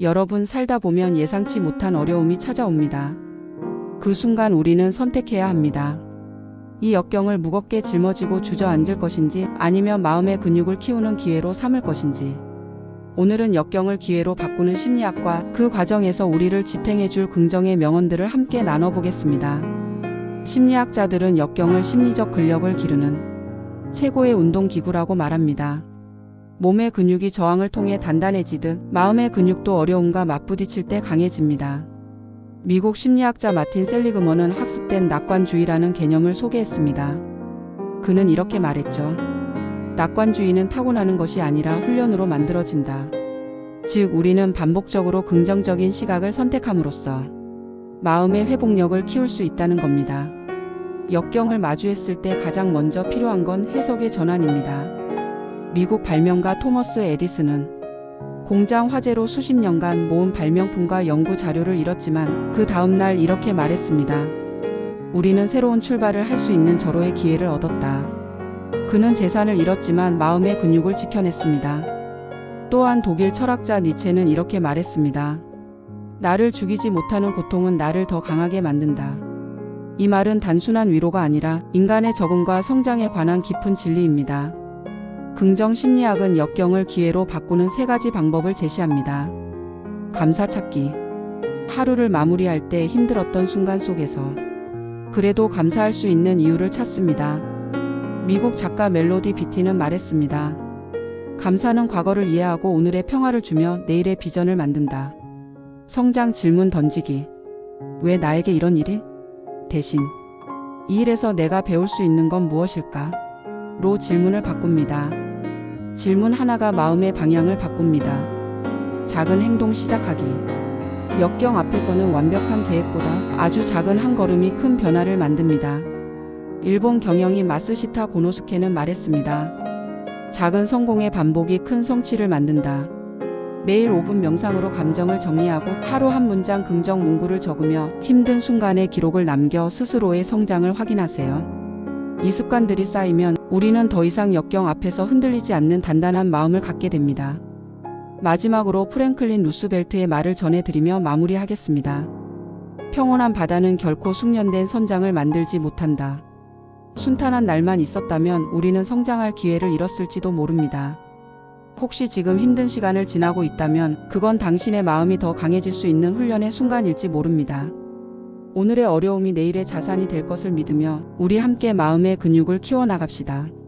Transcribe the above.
여러분 살다 보면 예상치 못한 어려움이 찾아옵니다. 그 순간 우리는 선택해야 합니다. 이 역경을 무겁게 짊어지고 주저앉을 것인지 아니면 마음의 근육을 키우는 기회로 삼을 것인지. 오늘은 역경을 기회로 바꾸는 심리학과 그 과정에서 우리를 지탱해 줄 긍정의 명언들을 함께 나눠보겠습니다. 심리학자들은 역경을 심리적 근력을 기르는 최고의 운동기구라고 말합니다. 몸의 근육이 저항을 통해 단단해지듯 마음의 근육도 어려움과 맞부딪힐 때 강해집니다. 미국 심리학자 마틴 셀리그먼은 학습된 낙관주의라는 개념을 소개했습니다. 그는 이렇게 말했죠. 낙관주의는 타고나는 것이 아니라 훈련으로 만들어진다. 즉, 우리는 반복적으로 긍정적인 시각을 선택함으로써 마음의 회복력을 키울 수 있다는 겁니다. 역경을 마주했을 때 가장 먼저 필요한 건 해석의 전환입니다. 미국 발명가 토머스 에디슨은 공장 화재로 수십 년간 모은 발명품과 연구 자료를 잃었지만 그 다음날 이렇게 말했습니다. 우리는 새로운 출발을 할 수 있는 절호의 기회를 얻었다. 그는 재산을 잃었지만 마음의 근육을 지켜냈습니다. 또한 독일 철학자 니체는 이렇게 말했습니다. 나를 죽이지 못하는 고통은 나를 더 강하게 만든다. 이 말은 단순한 위로가 아니라 인간의 적응과 성장에 관한 깊은 진리입니다. 긍정 심리학은 역경을 기회로 바꾸는 세 가지 방법을 제시합니다. 감사 찾기. 하루를 마무리할 때 힘들었던 순간 속에서 그래도 감사할 수 있는 이유를 찾습니다. 미국 작가 멜로디 비티는 말했습니다. 감사는 과거를 이해하고 오늘의 평화를 주며 내일의 비전을 만든다. 성장 질문 던지기. 왜 나에게 이런 일이? 대신 이 일에서 내가 배울 수 있는 건 무엇일까? 로 질문을 바꿉니다. 질문 하나가 마음의 방향을 바꿉니다. 작은 행동 시작하기. 역경 앞에서는 완벽한 계획보다 아주 작은 한 걸음이 큰 변화를 만듭니다. 일본 경영인 마스시타 고노스케는 말했습니다. 작은 성공의 반복이 큰 성취를 만든다. 매일 5분 명상으로 감정을 정리하고 하루 한 문장 긍정 문구를 적으며 힘든 순간의 기록을 남겨 스스로의 성장을 확인하세요. 이 습관들이 쌓이면 우리는 더 이상 역경 앞에서 흔들리지 않는 단단한 마음을 갖게 됩니다. 마지막으로 프랭클린 루스벨트의 말을 전해드리며 마무리하겠습니다. 평온한 바다는 결코 숙련된 선장을 만들지 못한다. 순탄한 날만 있었다면 우리는 성장할 기회를 잃었을지도 모릅니다. 혹시 지금 힘든 시간을 지나고 있다면 그건 당신의 마음이 더 강해질 수 있는 훈련의 순간일지 모릅니다. 오늘의 어려움이 내일의 자산이 될 것을 믿으며 우리 함께 마음의 근육을 키워나갑시다.